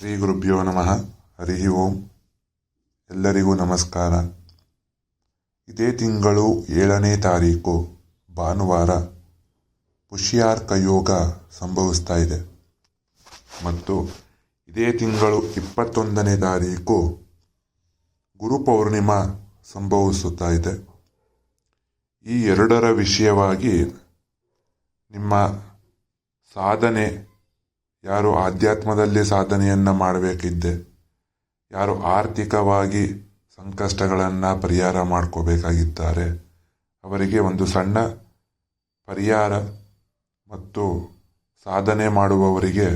ಶ್ರೀ ಗುರುಭ್ಯೋ ನಮಃ. ಹರಿ ಓಂ. ಎಲ್ಲರಿಗೂ ನಮಸ್ಕಾರ. ಇದೇ ತಿಂಗಳು ಏಳನೇ ತಾರೀಕು, ಭಾನುವಾರ ಪುಷ್ಯಾರ್ಕ ಯೋಗ ಸಂಭವಿಸ್ತಾ ಇದೆ. ಮತ್ತು ಇದೇ ತಿಂಗಳು ಇಪ್ಪತ್ತೊಂದನೇ ತಾರೀಕು ಗುರು ಪೌರ್ಣಿಮಾ ಸಂಭವಿಸುತ್ತಾ ಇದೆ. ಈ ಎರಡರ ವಿಷಯವಾಗಿ ನಿಮ್ಮ ಸಾಧನೆ ಯಾರು ಆಧ್ಯಾತ್ಮದಲ್ಲಿ ಸಾಧನೆಯನ್ನು ಮಾಡಬೇಕಿದ್ದೆ, ಯಾರು ಆರ್ಥಿಕವಾಗಿ ಸಂಕಷ್ಟಗಳನ್ನು ಪರಿಹಾರ ಮಾಡ್ಕೋಬೇಕಾಗಿದ್ದಾರೆ, ಅವರಿಗೆ ಒಂದು ಸಣ್ಣ ಪರಿಹಾರ ಮತ್ತು ಸಾಧನೆ ಮಾಡುವವರಿಗೆ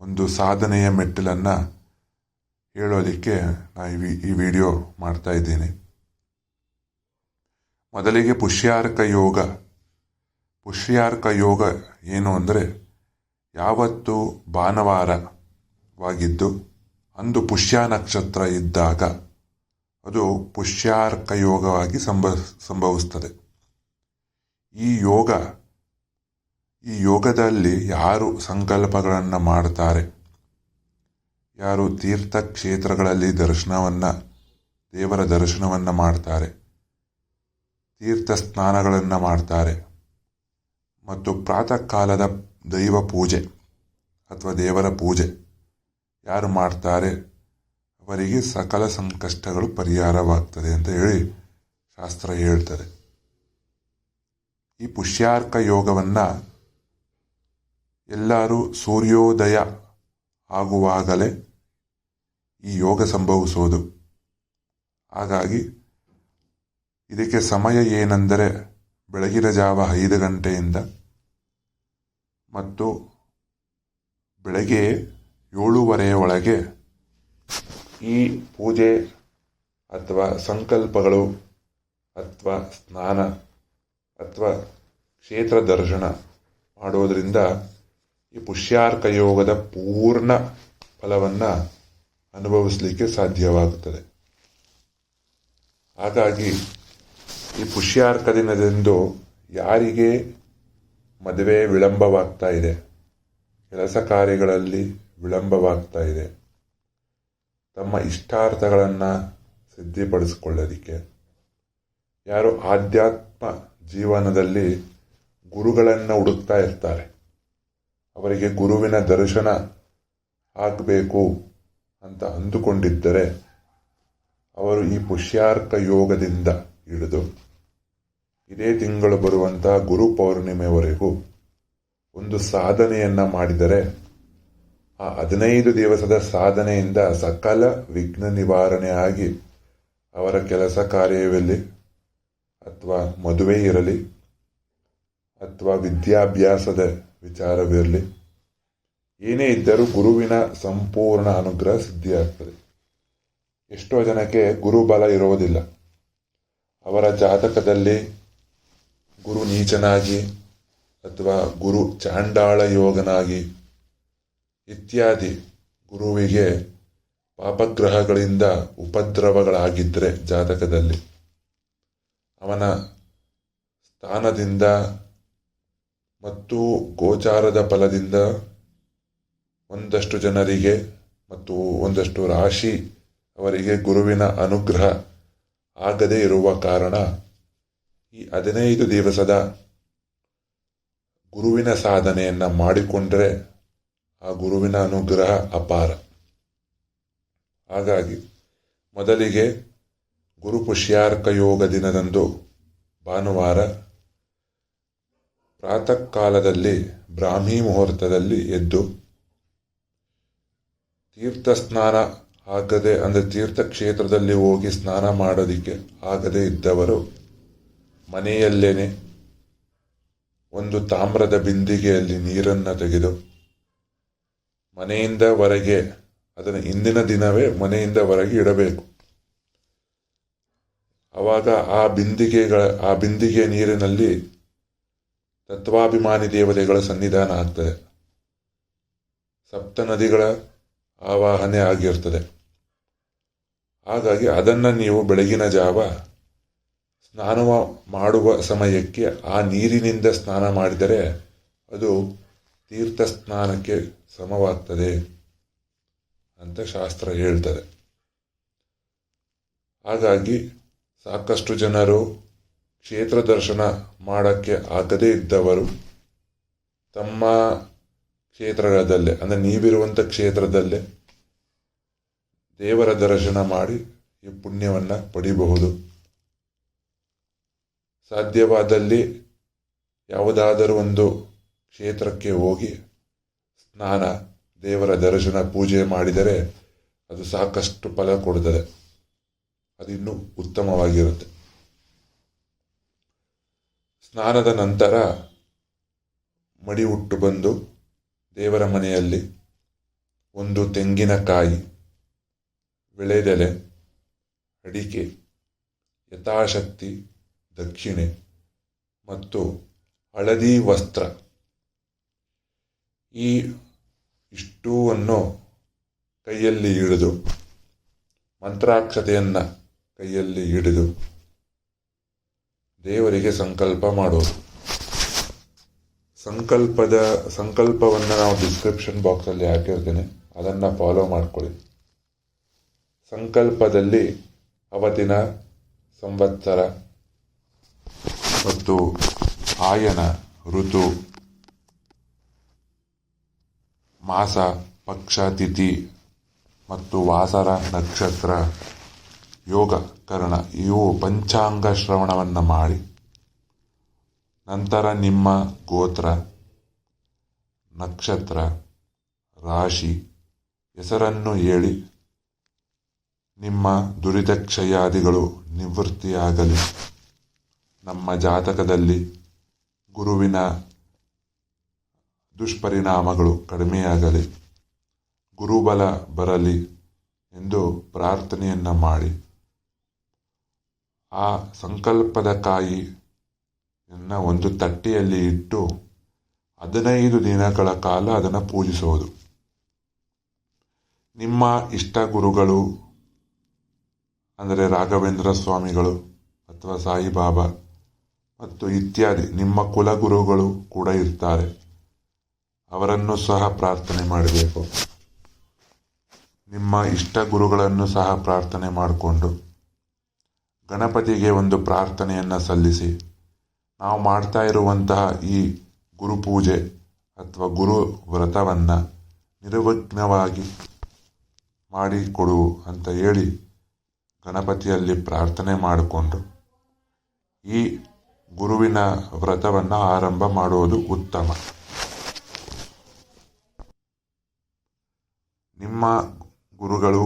ಒಂದು ಸಾಧನೆಯ ಮೆಟ್ಟಿಲನ್ನು ಹೇಳೋದಕ್ಕೆ ನಾನು ಈ ಈ ವಿಡಿಯೋ ಮಾಡ್ತಾ ಇದ್ದೀನಿ. ಮೊದಲಿಗೆ ಪುಷ್ಯಾರ್ಕ ಯೋಗ. ಪುಷ್ಯಾರ್ಕ ಯೋಗ ಏನು ಅಂದರೆ ಯಾವತ್ತು ಭಾನುವಾರವಾಗಿದ್ದು ಅಂದು ಪುಷ್ಯ ನಕ್ಷತ್ರ ಇದ್ದಾಗ ಅದು ಪುಷ್ಯಾರ್ಕ ಯೋಗವಾಗಿ ಸಂಭ, ಸಂಭವಿಸ್ತದೆ. ಈ ಯೋಗ, ಈ ಯೋಗದಲ್ಲಿ ಯಾರು ಸಂಕಲ್ಪಗಳನ್ನು ಮಾಡ್ತಾರೆ? ಯಾರು ತೀರ್ಥಕ್ಷೇತ್ರಗಳಲ್ಲಿ ದರ್ಶನವನ್ನು, ದೇವರ ದರ್ಶನವನ್ನು ಮಾಡ್ತಾರೆ? ತೀರ್ಥ ಸ್ನಾನಗಳನ್ನು ಮಾಡ್ತಾರೆ? ಮತ್ತು ಪ್ರಾತಃ ಕಾಲದ ದೈವ ಪೂಜೆ ಅಥವಾ ದೇವರ ಪೂಜೆ. ಯಾರು ಮಾಡ್ತಾರೆ? ಅವರಿಗೆ ಸಕಲ ಸಂಕಷ್ಟಗಳು ಪರಿಹಾರವಾಗ್ತದೆ ಅಂತ ಹೇಳಿ ಶಾಸ್ತ್ರ ಹೇಳ್ತದೆ. ಈ ಪುಷ್ಯಾರ್ಕ ಯೋಗವನ್ನು ಎಲ್ಲರೂ ಸೂರ್ಯೋದಯ ಆಗುವಾಗಲೇ ಈ ಯೋಗ ಸಂಭವಿಸೋದು. ಹಾಗಾಗಿ ಇದಕ್ಕೆ ಸಮಯ ಏನೆಂದರೆ ಬೆಳಗಿನ ಜಾವ ಐದು ಗಂಟೆಯಿಂದ ಮತ್ತು ಬೆಳಗ್ಗೆ ಏಳೂವರೆಯ ಒಳಗೆ ಈ ಪೂಜೆ ಅಥವಾ ಸಂಕಲ್ಪಗಳು ಅಥವಾ ಸ್ನಾನ ಅಥವಾ ಕ್ಷೇತ್ರ ದರ್ಶನ ಮಾಡೋದರಿಂದ ಈ ಪುಷ್ಯಾರ್ಕ ಯೋಗದ ಪೂರ್ಣ ಫಲವನ್ನು ಅನುಭವಿಸಲಿಕ್ಕೆ ಸಾಧ್ಯವಾಗುತ್ತದೆ. ಹಾಗಾಗಿ ಈ ಪುಷ್ಯಾರ್ಕ ದಿನದಂದು ಯಾರಿಗೆ ಮದುವೆ ವಿಳಂಬವಾಗ್ತಾ ಇದೆ. ಕೆಲಸ ಕಾರ್ಯಗಳಲ್ಲಿ ವಿಳಂಬವಾಗ್ತಾ ಇದೆ. ತಮ್ಮ ಇಷ್ಟಾರ್ಥಗಳನ್ನು ಸಿದ್ಧಿಪಡಿಸಿಕೊಳ್ಳೋದಕ್ಕೆ. ಯಾರು ಆಧ್ಯಾತ್ಮ ಜೀವನದಲ್ಲಿ ಗುರುಗಳನ್ನು ಹುಡುಕ್ತಾ ಇರ್ತಾರೆ. ಅವರಿಗೆ ಗುರುವಿನ ದರ್ಶನ ಆಗಬೇಕು ಅಂತ ಅಂದುಕೊಂಡಿದ್ದರೆ, ಅವರು ಈ ಪುಷ್ಯಾರ್ಕ ಯೋಗದಿಂದ ಹಿಡಿದು ಇದೇ ತಿಂಗಳು ಬರುವಂತಹ ಗುರು ಪೌರ್ಣಿಮೆವರೆಗೂ ಒಂದು ಸಾಧನೆಯನ್ನ ಮಾಡಿದರೆ ಆ ಹದಿನೈದು ದಿವಸದ ಸಾಧನೆಯಿಂದ ಸಕಲ ವಿಘ್ನ ನಿವಾರಣೆ ಆಗಿ ಅವರ ಕೆಲಸ ಕಾರ್ಯವಿರಲಿ ಅಥವಾ ಮದುವೆ ಇರಲಿ ಅಥವಾ ವಿದ್ಯಾಭ್ಯಾಸದ ವಿಚಾರವಿರಲಿ, ಏನೇ ಇದ್ದರೂ ಗುರುವಿನ ಸಂಪೂರ್ಣ ಅನುಗ್ರಹ ಸಿದ್ಧಿಯಾಗ್ತದೆ. ಎಷ್ಟೋ ಜನಕ್ಕೆ ಗುರುಬಲ ಇರುವುದಿಲ್ಲ. ಅವರ ಜಾತಕದಲ್ಲಿ ಗುರು ನೀಚನಾಗಿ ಅಥವಾ ಗುರು ಚಾಂಡಾಳ ಯೋಗನಾಗಿ ಇತ್ಯಾದಿ ಗುರುವಿಗೆ ಪಾಪಗ್ರಹಗಳಿಂದ ಉಪದ್ರವಗಳಾಗಿದ್ದರೆ ಜಾತಕದಲ್ಲಿ. ಅವನ ಸ್ಥಾನದಿಂದ ಮತ್ತು ಗೋಚಾರದ ಫಲದಿಂದ ಒಂದಷ್ಟು ಜನರಿಗೆ ಮತ್ತು ಒಂದಷ್ಟು ರಾಶಿ ಅವರಿಗೆ ಗುರುವಿನ ಅನುಗ್ರಹ ಆಗದೇ ಇರುವ ಕಾರಣ ಈ ಹದಿನೈದು ದಿವಸದ ಗುರುವಿನ ಸಾಧನೆಯನ್ನು ಮಾಡಿಕೊಂಡರೆ ಆ ಗುರುವಿನ ಅನುಗ್ರಹ ಅಪಾರ. ಹಾಗಾಗಿ ಮೊದಲಿಗೆ ಗುರು ಪುಷ್ಯಾರ್ಕ ಯೋಗ ದಿನದಂದು ಭಾನುವಾರ ಪ್ರಾತಃ ಕಾಲದಲ್ಲಿ ಬ್ರಾಹ್ಮಿ ಮುಹೂರ್ತದಲ್ಲಿ ಎದ್ದು ತೀರ್ಥ ಸ್ನಾನ ಆಗದೆ ಅಂದರೆ ತೀರ್ಥಕ್ಷೇತ್ರದಲ್ಲಿ ಹೋಗಿ ಸ್ನಾನ ಮಾಡೋದಕ್ಕೆ ಆಗದೇ ಇದ್ದವರು ಮನೆಯಲ್ಲೇನೆ ಒಂದು ತಾಮ್ರದ ಬಿಂದಿಗೆಯಲ್ಲಿ ನೀರನ್ನು ತೆಗೆದು ಮನೆಯಿಂದ ಹೊರಗೆ ಅದನ್ನು ಇಂದಿನ ದಿನವೇ ಮನೆಯಿಂದ ಹೊರಗೆ ಇಡಬೇಕು. ಆವಾಗ ಆ ಬಿಂದಿಗೆಗಳ, ಆ ಬಿಂದಿಗೆ ನೀರಿನಲ್ಲಿ ತತ್ವಾಭಿಮಾನಿ ದೇವತೆಗಳ ಸನ್ನಿಧಾನ ಆಗ್ತದೆ. ಸಪ್ತ ನದಿಗಳ ಆವಾಹನೆ ಆಗಿರ್ತದೆ. ಹಾಗಾಗಿ ಅದನ್ನು ನೀವು ಬೆಳಗಿನ ಜಾವ ಸ್ನಾನ ಮಾಡುವ ಸಮಯಕ್ಕೆ ಆ ನೀರಿನಿಂದ ಸ್ನಾನ ಮಾಡಿದರೆ ಅದು ತೀರ್ಥ ಸ್ನಾನಕ್ಕೆ ಸಮವಾಗ್ತದೆ ಅಂತ ಶಾಸ್ತ್ರ ಹೇಳ್ತದೆ. ಹಾಗಾಗಿ ಸಾಕಷ್ಟು ಜನರು ಕ್ಷೇತ್ರ ದರ್ಶನ ಮಾಡೋಕ್ಕೆ ಆಗದೇ ಇದ್ದವರು ತಮ್ಮ ಕ್ಷೇತ್ರಗಳಲ್ಲೇ ಅಂದರೆ ನೀವಿರುವಂಥ ಕ್ಷೇತ್ರದಲ್ಲೇ ದೇವರ ದರ್ಶನ ಮಾಡಿ ಈ ಪುಣ್ಯವನ್ನು ಪಡಿಬಹುದು. ಸಾಧ್ಯವಾದಲ್ಲಿ ಯಾವುದಾದರೂ ಒಂದು ಕ್ಷೇತ್ರಕ್ಕೆ ಹೋಗಿ ಸ್ನಾನ, ದೇವರ ದರ್ಶನ, ಪೂಜೆ ಮಾಡಿದರೆ ಅದು ಸಾಕಷ್ಟು ಫಲ ಕೊಡುತ್ತದೆ. ಅದಿನ್ನು ಉತ್ತಮವಾಗಿರುತ್ತೆ. ಸ್ನಾನದ ನಂತರ ಮಡಿ ಹುಟ್ಟು ಬಂದು ದೇವರ ಮನೆಯಲ್ಲಿ ಒಂದು ತೆಂಗಿನಕಾಯಿ ವಿಳೆದೆಲೆ ಅಡಿಕೆ, ಯಥಾಶಕ್ತಿ ದಕ್ಷಿಣೆ ಮತ್ತು ಹಳದಿ ವಸ್ತ್ರ. ಈ ಇಷ್ಟೂವನ್ನು ಕೈಯಲ್ಲಿ ಹಿಡಿದು, ಮಂತ್ರಾಕ್ಷತೆಯನ್ನು ಕೈಯಲ್ಲಿ ಹಿಡಿದು ದೇವರಿಗೆ ಸಂಕಲ್ಪ ಮಾಡೋದು. ಸಂಕಲ್ಪದ, ಸಂಕಲ್ಪವನ್ನು ನಾವು ಡಿಸ್ಕ್ರಿಪ್ಷನ್ ಬಾಕ್ಸಲ್ಲಿ ಹಾಕಿರ್ತೇನೆ. ಅದನ್ನು ಫಾಲೋ ಮಾಡಿಕೊಳ್ಳಿ. ಸಂಕಲ್ಪದಲ್ಲಿ ಅವತ್ತಿನ ಸಂವತ್ಸರ ಮತ್ತು ಆಯನ ಋತು ಮಾಸ, ಪಕ್ಷ, ತಿಥಿ ಮತ್ತು ವಾಸರ ನಕ್ಷತ್ರ, ಯೋಗ, ಕರ್ಣ ಇವು ಪಂಚಾಂಗ ಶ್ರವಣವನ್ನು ಮಾಡಿ. ನಂತರ ನಿಮ್ಮ ಗೋತ್ರ, ನಕ್ಷತ್ರ, ರಾಶಿ ಹೆಸರನ್ನು ಹೇಳಿ. ನಿಮ್ಮ ದುರಿತಕ್ಷಯಾದಿಗಳು ನಿವೃತ್ತಿಯಾಗಲಿ. ನಮ್ಮ ಜಾತಕದಲ್ಲಿ ಗುರುವಿನ ದುಷ್ಪರಿಣಾಮಗಳು ಕಡಿಮೆಯಾಗಲಿ, ಗುರುಬಲ ಬರಲಿ ಎಂದು ಪ್ರಾರ್ಥನೆಯನ್ನು ಮಾಡಿ. ಆ ಸಂಕಲ್ಪದ ಕಾಯಿಯನ್ನು ಒಂದು ತಟ್ಟೆಯಲ್ಲಿ ಇಟ್ಟು ಹದಿನೈದು ದಿನಗಳ ಕಾಲ ಅದನ್ನು ಪೂಜಿಸುವುದು. ನಿಮ್ಮ ಇಷ್ಟ ಗುರುಗಳು, ಅಂದರೆ ರಾಘವೇಂದ್ರ ಸ್ವಾಮಿಗಳು ಅಥವಾ ಸಾಯಿಬಾಬಾ ಮತ್ತು ಇತ್ಯಾದಿ. ನಿಮ್ಮ ಕುಲಗುರುಗಳು ಕೂಡ ಇರ್ತಾರೆ. ಅವರನ್ನು ಸಹ ಪ್ರಾರ್ಥನೆ ಮಾಡಬೇಕು. ನಿಮ್ಮ ಇಷ್ಟ ಗುರುಗಳನ್ನು ಸಹ ಪ್ರಾರ್ಥನೆ ಮಾಡಿಕೊಂಡು ಗಣಪತಿಗೆ ಒಂದು ಪ್ರಾರ್ಥನೆಯನ್ನು ಸಲ್ಲಿಸಿ. ನಾವು ಮಾಡ್ತಾ ಇರುವಂತಹ ಈ ಗುರುಪೂಜೆ ಅಥವಾ ಗುರು ವ್ರತವನ್ನು ನಿರ್ವಿಘ್ನವಾಗಿ ಮಾಡಿಕೊಡು ಅಂತ ಹೇಳಿ ಗಣಪತಿಯಲ್ಲಿ ಪ್ರಾರ್ಥನೆ ಮಾಡಿಕೊಂಡು ಈ ಗುರುವಿನ ವ್ರತವನ್ನು ಆರಂಭ ಮಾಡುವುದು ಉತ್ತಮ. ನಿಮ್ಮ ಗುರುಗಳು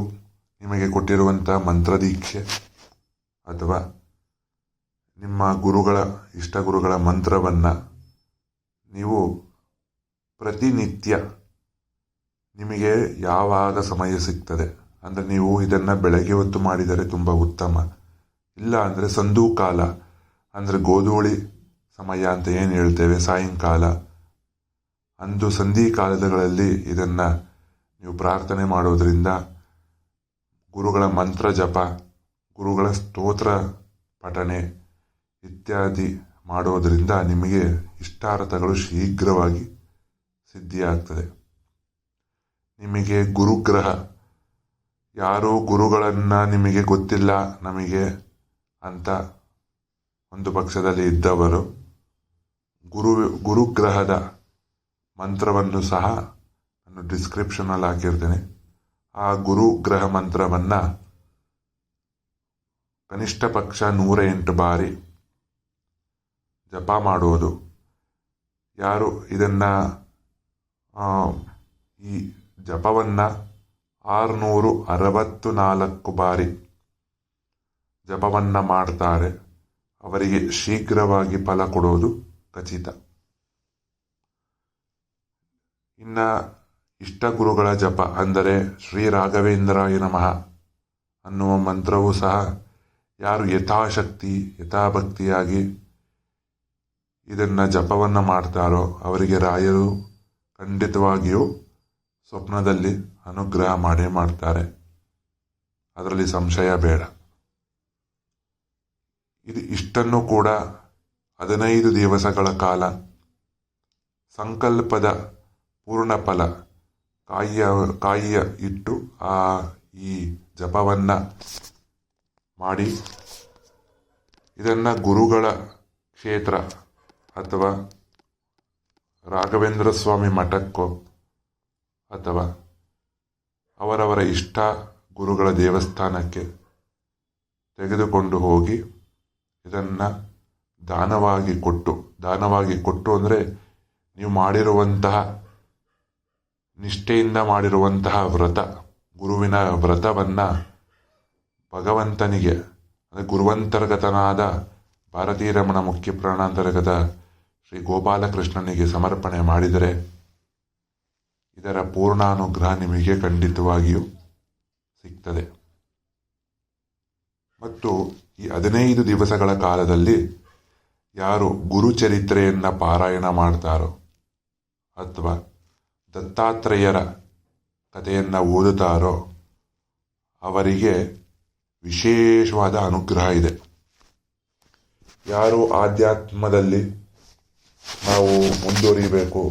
ನಿಮಗೆ ಕೊಟ್ಟಿರುವಂಥ ಮಂತ್ರದೀಕ್ಷೆ ಅಥವಾ ನಿಮ್ಮ ಗುರುಗಳ ಇಷ್ಟ ಗುರುಗಳ ಮಂತ್ರವನ್ನು ನೀವು ಪ್ರತಿನಿತ್ಯ ನಿಮಗೆ ಯಾವಾಗ ಸಮಯ ಸಿಗ್ತದೆ ಅಂದರೆ ನೀವು ಇದನ್ನು ಬೆಳಗ್ಗೆ ಹೊತ್ತು ಮಾಡಿದರೆ ತುಂಬ ಉತ್ತಮ. ಇಲ್ಲ ಅಂದರೆ ಸಂಧೂ ಕಾಲ ಅಂದರೆ ಗೋಧೂಳಿ ಸಮಯ ಅಂತ ಏನು ಹೇಳ್ತೇವೆ? ಸಾಯಂಕಾಲ. ಅಂದು ಸಂಧಿ ಕಾಲದಗಳಲ್ಲಿ ಇದನ್ನು ನೀವು ಪ್ರಾರ್ಥನೆ ಮಾಡೋದರಿಂದ ಗುರುಗಳ ಮಂತ್ರ ಜಪ, ಗುರುಗಳ ಸ್ತೋತ್ರ ಪಠನೆ ಇತ್ಯಾದಿ ಮಾಡೋದರಿಂದ ನಿಮಗೆ ಇಷ್ಟಾರ್ಥಗಳು ಶೀಘ್ರವಾಗಿ ಸಿದ್ಧಿಯಾಗ್ತದೆ. ನಿಮಗೆ ಗುರುಗ್ರಹ. ಯಾರೋ ಗುರುಗಳನ್ನು ನಿಮಗೆ ಗೊತ್ತಿಲ್ಲ ನಮಗೆ ಅಂತ ಒಂದು ಪಕ್ಷದಲ್ಲಿ ಇದ್ದವರು ಗುರು, ಗುರುಗ್ರಹದ ಮಂತ್ರವನ್ನು ಸಹ ನಾನು ಡಿಸ್ಕ್ರಿಪ್ಷನಲ್ಲಿ ಹಾಕಿರ್ತೇನೆ. ಆ ಗುರುಗ್ರಹ ಮಂತ್ರವನ್ನು ಕನಿಷ್ಠ ಪಕ್ಷ ನೂರ ಎಂಟು ಬಾರಿ ಜಪ ಮಾಡುವುದು. ಯಾರು ಇದನ್ನು ಈ ಜಪವನ್ನು ಆರುನೂರು ಅರವತ್ತು ನಾಲ್ಕು ಬಾರಿ ಜಪವನ್ನು ಮಾಡ್ತಾರೆ. ಅವರಿಗೆ ಶೀಘ್ರವಾಗಿ ಫಲ ಕೊಡೋದು ಖಚಿತ. ಇನ್ನು ಇಷ್ಟ ಗುರುಗಳ ಜಪ ಅಂದರೆ ಶ್ರೀ ರಾಘವೇಂದ್ರಾಯ ನಮಃ ಅನ್ನುವ ಮಂತ್ರವೂ ಸಹ ಯಾರು ಯಥಾಶಕ್ತಿ, ಯಥಾಭಕ್ತಿಯಾಗಿ ಇದನ್ನು ಜಪವನ್ನು ಮಾಡ್ತಾರೋ ಅವರಿಗೆ ರಾಯರು ಖಂಡಿತವಾಗಿಯೂ ಸ್ವಪ್ನದಲ್ಲಿ ಅನುಗ್ರಹ ಮಾಡೇ ಮಾಡ್ತಾರೆ. ಅದರಲ್ಲಿ ಸಂಶಯ ಬೇಡ. ಇದು ಇಷ್ಟನ್ನು ಕೂಡ ಹದಿನೈದು ದಿವಸಗಳ ಕಾಲ ಸಂಕಲ್ಪದ ಪೂರ್ಣ ಫಲ ಕಾಯಿಯ ಕಾಯಿಯ ಇಟ್ಟು ಆ ಈ ಜಪವನ್ನು ಮಾಡಿ ಇದನ್ನು ಗುರುಗಳ ಕ್ಷೇತ್ರ ಅಥವಾ ರಾಘವೇಂದ್ರ ಸ್ವಾಮಿ ಮಠಕ್ಕೋ ಅಥವಾ ಅವರವರ ಇಷ್ಟ ಗುರುಗಳ ದೇವಸ್ಥಾನಕ್ಕೆ ತೆಗೆದುಕೊಂಡು ಹೋಗಿ ಇದನ್ನು ದಾನವಾಗಿ ಕೊಟ್ಟು ದಾನವಾಗಿ ಕೊಟ್ಟು ಅಂದರೆ ನೀವು ಮಾಡಿರುವಂತಹ, ನಿಷ್ಠೆಯಿಂದ ಮಾಡಿರುವಂತಹ ವ್ರತ, ಗುರುವಿನ ವ್ರತವನ್ನು ಭಗವಂತನಿಗೆ, ಅಂದರೆ ಗುರುವಂತರ್ಗತನಾದ ಭಾರತೀಯ ರಮಣ ಮುಖ್ಯ ಪ್ರಾಣಾಂತರ್ಗತ ಶ್ರೀ ಗೋಪಾಲಕೃಷ್ಣನಿಗೆ ಸಮರ್ಪಣೆ ಮಾಡಿದರೆ ಇದರ ಪೂರ್ಣಾನುಗ್ರಹ ನಿಮಗೆ ಖಂಡಿತವಾಗಿಯೂ ಸಿಗ್ತದೆ. ಮತ್ತು ಈ ಹದಿನೈದು ದಿವಸಗಳ ಕಾಲದಲ್ಲಿ ಯಾರು ಗುರುಚರಿತ್ರೆಯನ್ನು ಪಾರಾಯಣ ಮಾಡ್ತಾರೋ ಅಥವಾ ದತ್ತಾತ್ರೇಯರ ಕಥೆಯನ್ನು ಓದುತ್ತಾರೋ ಅವರಿಗೆ ವಿಶೇಷವಾದ ಅನುಗ್ರಹ ಇದೆ. ಯಾರು ಆಧ್ಯಾತ್ಮದಲ್ಲಿ ನಾವು ಮುಂದುವರಿಬೇಕು,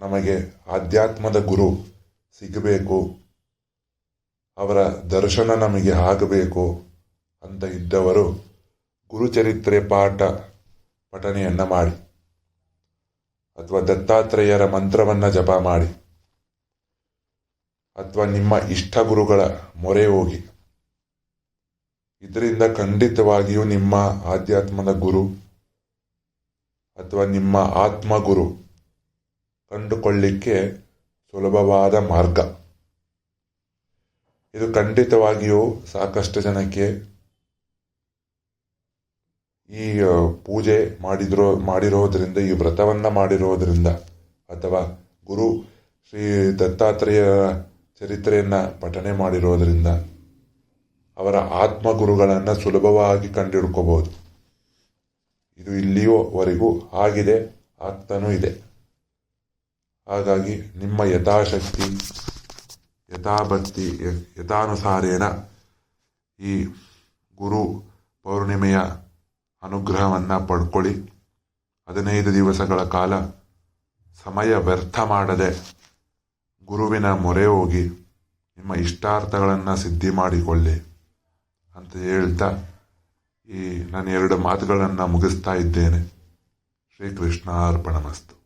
ನಮಗೆ ಆಧ್ಯಾತ್ಮದ ಗುರು ಸಿಗಬೇಕು, ಅವರ ದರ್ಶನ ನಮಗೆ ಆಗಬೇಕು ಅಂತ ಇದ್ದವರು ಗುರುಚರಿತ್ರೆ ಪಾಠ ಪಠನೆಯನ್ನು ಮಾಡಿ ಅಥವಾ ದತ್ತಾತ್ರೇಯರ ಮಂತ್ರವನ್ನು ಜಪ ಮಾಡಿ ಅಥವಾ ನಿಮ್ಮ ಇಷ್ಟ ಗುರುಗಳ ಮೊರೆ ಹೋಗಿ. ಇದರಿಂದ ಖಂಡಿತವಾಗಿಯೂ ನಿಮ್ಮ ಆಧ್ಯಾತ್ಮದ ಗುರು ಅಥವಾ ನಿಮ್ಮ ಆತ್ಮಗುರು ಕಂಡುಕೊಳ್ಳಿಕ್ಕೆ ಸುಲಭವಾದ ಮಾರ್ಗ. ಇದು ಖಂಡಿತವಾಗಿಯೂ ಸಾಕಷ್ಟು ಜನಕ್ಕೆ ಈ ಪೂಜೆ ಮಾಡಿದ್ರೋ, ಮಾಡಿರೋದ್ರಿಂದ, ಈ ವ್ರತವನ್ನ ಮಾಡಿರೋದ್ರಿಂದ, ಅಥವಾ ಗುರು ಶ್ರೀ ದತ್ತಾತ್ರೇಯ ಚರಿತ್ರೆಯನ್ನ ಪಠನೆ ಮಾಡಿರೋದ್ರಿಂದ, ಅವರ ಆತ್ಮಗುರುಗಳನ್ನು ಸುಲಭವಾಗಿ ಕಂಡುಹಿಡ್ಕೋಬಹುದು ಇದು ಇಲ್ಲಿಯೋವರೆಗೂ ಆಗಿದೆ, ಆಗ್ತಾನೂ ಇದೆ. ಹಾಗಾಗಿ ನಿಮ್ಮ ಯಥಾಶಕ್ತಿ, ಯಥಾಭಕ್ತಿ, ಯಥಾನುಸಾರೇನ ಈ ಗುರು ಪೌರ್ಣಿಮೆಯ ಅನುಗ್ರಹವನ್ನು ಪಡ್ಕೊಳ್ಳಿ. ಹದಿನೈದು ದಿವಸಗಳ ಕಾಲ ಸಮಯ ವ್ಯರ್ಥ ಮಾಡದೆ ಗುರುವಿನ ಮೊರೆ ಹೋಗಿ ನಿಮ್ಮ ಇಷ್ಟಾರ್ಥಗಳನ್ನು ಸಿದ್ಧಿ ಮಾಡಿಕೊಳ್ಳಿ ಅಂತ ಹೇಳ್ತಾ ಈ ನಾನು ಎರಡು ಮಾತುಗಳನ್ನು ಮುಗಿಸ್ತಾ ಇದ್ದೇನೆ. ಶ್ರೀಕೃಷ್ಣಾರ್ಪಣಮಸ್ತು